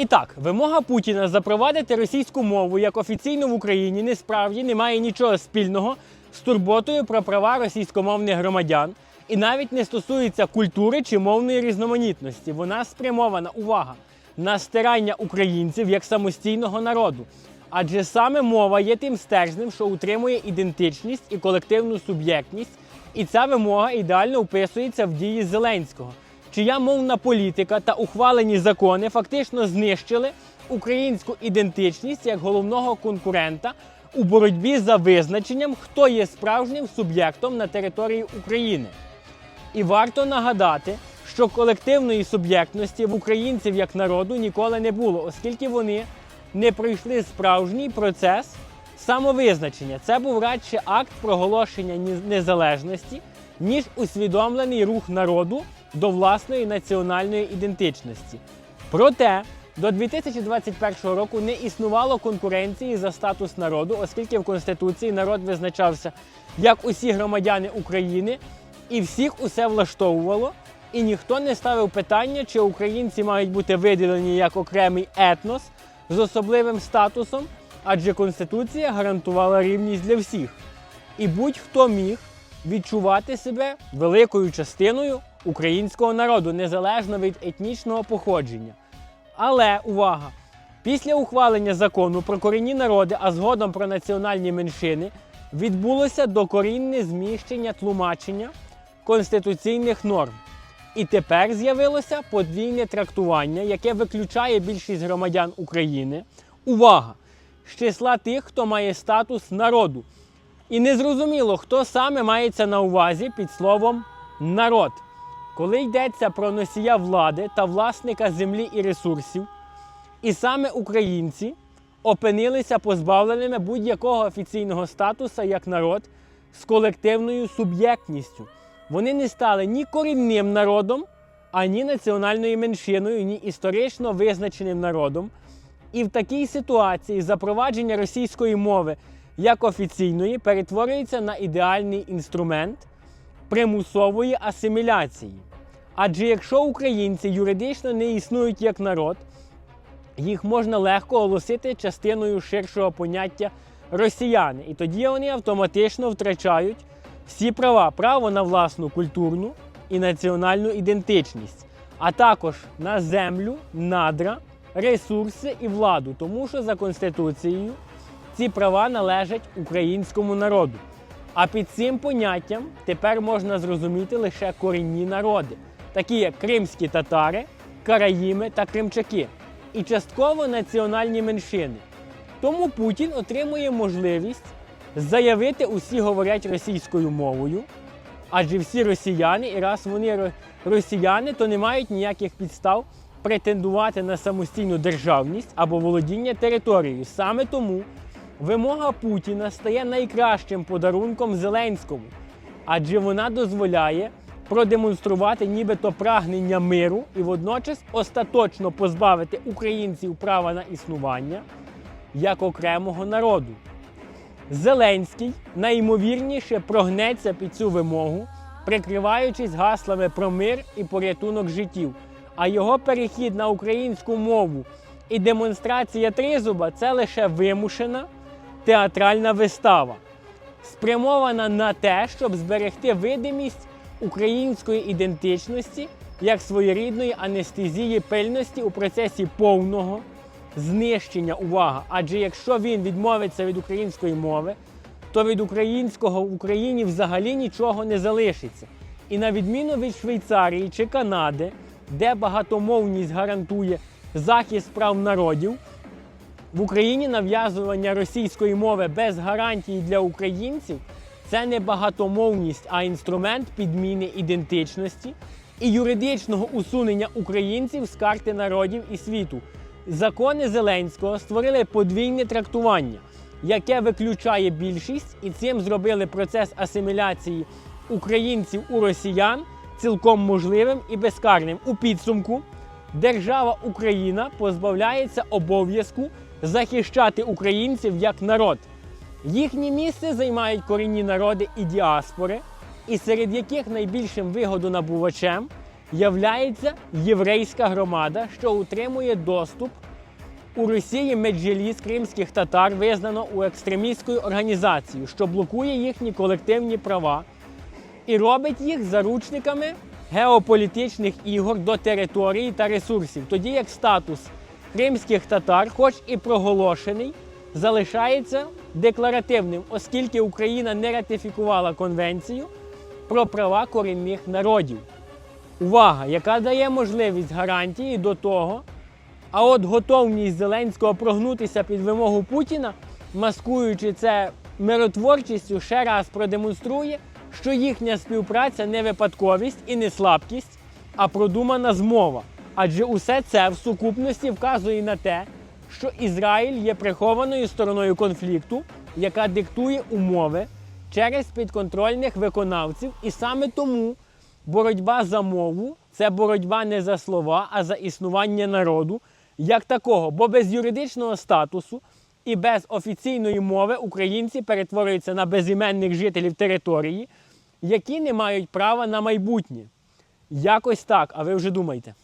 І так, вимога Путіна запровадити російську мову як офіційну в Україні насправді не має нічого спільного з турботою про права російськомовних громадян і навіть не стосується культури чи мовної різноманітності. Вона спрямована увага на стирання українців як самостійного народу. Адже саме мова є тим стержнем, що утримує ідентичність і колективну суб'єктність, і ця вимога ідеально вписується в дії Зеленського, чия мовна політика та ухвалені закони фактично знищили українську ідентичність як головного конкурента у боротьбі за визначенням, хто є справжнім суб'єктом на території України. І варто нагадати, що колективної суб'єктності в українців як народу ніколи не було, оскільки вони не пройшли справжній процес самовизначення. Це був радше акт проголошення незалежності, ніж усвідомлений рух народу до власної національної ідентичності. Проте до 2021 року не існувало конкуренції за статус народу, оскільки в Конституції народ визначався як усі громадяни України, і всіх усе влаштовувало. І ніхто не ставив питання, чи українці мають бути виділені як окремий етнос з особливим статусом, адже Конституція гарантувала рівність для всіх. І будь-хто міг відчувати себе великою частиною українського народу, незалежно від етнічного походження. Але увага! Після ухвалення закону про корінні народи, а згодом про національні меншини, відбулося докорінне зміщення тлумачення конституційних норм. І тепер з'явилося подвійне трактування, яке виключає більшість громадян України. Увага! З числа тих, хто має статус народу. І незрозуміло, хто саме мається на увазі під словом народ. Коли йдеться про носія влади та власника землі і ресурсів, і саме українці опинилися позбавленими будь-якого офіційного статусу як народ з колективною суб'єктністю. Вони не стали ні корінним народом, ані національною меншиною, ні історично визначеним народом. І в такій ситуації запровадження російської мови як офіційної перетворюється на ідеальний інструмент примусової асиміляції. Адже якщо українці юридично не існують як народ, їх можна легко оголосити частиною ширшого поняття росіяни. І тоді вони автоматично втрачають всі права: право на власну культурну і національну ідентичність, а також на землю, надра, ресурси і владу, тому що за Конституцією ці права належать українському народу. А під цим поняттям тепер можна зрозуміти лише корінні народи, такі як кримські татари, караїми та кримчаки, і частково національні меншини. Тому Путін отримує можливість заявити, усі говорять російською мовою, адже всі росіяни, і раз вони росіяни, то не мають ніяких підстав претендувати на самостійну державність або володіння територією. Саме тому вимога Путіна стає найкращим подарунком Зеленському, адже вона дозволяє продемонструвати нібито прагнення миру і водночас остаточно позбавити українців права на існування як окремого народу. Зеленський найімовірніше прогнеться під цю вимогу, прикриваючись гаслами про мир і порятунок життів. А його перехід на українську мову і демонстрація тризуба це лише вимушена театральна вистава, спрямована на те, щоб зберегти видимість української ідентичності як своєрідної анестезії пильності у процесі повного знищення увага. Адже якщо він відмовиться від української мови, то від українського в Україні взагалі нічого не залишиться. І на відміну від Швейцарії чи Канади, де багатомовність гарантує захист прав народів, в Україні нав'язування російської мови без гарантій для українців це не багатомовність, а інструмент підміни ідентичності і юридичного усунення українців з карти народів і світу. Закони Зеленського створили подвійне трактування, яке виключає більшість, і цим зробили процес асиміляції українців у росіян цілком можливим і безкарним. У підсумку держава Україна позбавляється обов'язку захищати українців як народ. Їхнє місце займають корінні народи і діаспори, і серед яких найбільшим вигодонабувачем являється єврейська громада, що утримує доступ У Росії меджліс кримських татар визнано у екстремістською організацією, що блокує їхні колективні права і робить їх заручниками геополітичних ігор до території та ресурсів, тоді як статус кримських татар, хоч і проголошений, залишається декларативним, оскільки Україна не ратифікувала конвенцію про права корінних народів. Увага, яка дає можливість гарантії до того, а от готовність Зеленського прогнутися під вимогу Путіна, маскуючи це миротворчістю, ще раз продемонструє, що їхня співпраця не випадковість і не слабкість, а продумана змова. Адже усе це в сукупності вказує на те, що Ізраїль є прихованою стороною конфлікту, яка диктує умови через підконтрольних виконавців, і саме тому боротьба за мову це боротьба не за слова, а за існування народу як такого. Бо без юридичного статусу і без офіційної мови українці перетворюються на безіменних жителів території, які не мають права на майбутнє. Якось так, а ви вже думайте.